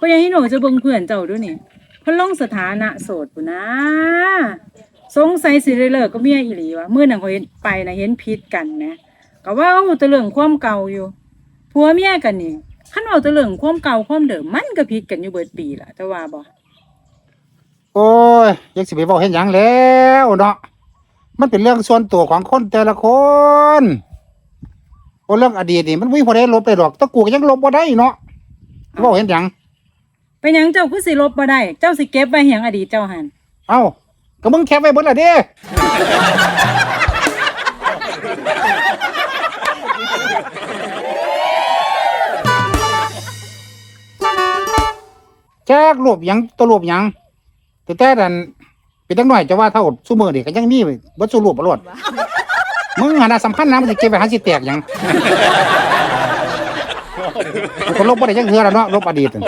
พ่อใหญ่หนูจะเบิ่งเพื่อนเจ้าด้วยนี่เพิ่นลงสถานะโสดปุ่นนะสงสัยสิได้เลิกก็เมียอีหลีวะมื้อนั้นเขาเห็นไปนะเห็นผิดกันแหมก็ว่าแต่เรื่องความเก่าอยู่ผัวเมียกันนี่คันเว้าแต่เรื่องความเก่าความเดิมมันก็ผิดกันอยู่เบิดปีล่ะ แต่ว่าบ่โอ้ยยังสิไปบอกเห็นหยังแล้วเนาะมันเป็นเรื่องส่วนตัวของคนแต่ละคนโอ้เรื่องอดีตนี่มันไม่งพอได้ลบได้หรอกตะกูก็ยังลบบ่ได้เนาะบอกเห็นหยัง เป็นหยังเจ้าคือสิลบบ่ได้ เจ้าสิเก็บไว้ให้หยังอดีตเจ้าหันเอ้าก็มึงแคปไว้เบิดละเด้แจ๊กรวบหยังตัวรวบหยังแต่แต่ดันเป็นจังหน่อยจะว่าเท่าซุมือนี่ก็ยังมีเบิดสู้รวบบ่รอดมึงหาน่ะสำคัญนะมันสิเก็บไว้หาสิแตกหยังมันลบบ่ได้จังเทื่อแล้วเนาะลบอดีตนั่น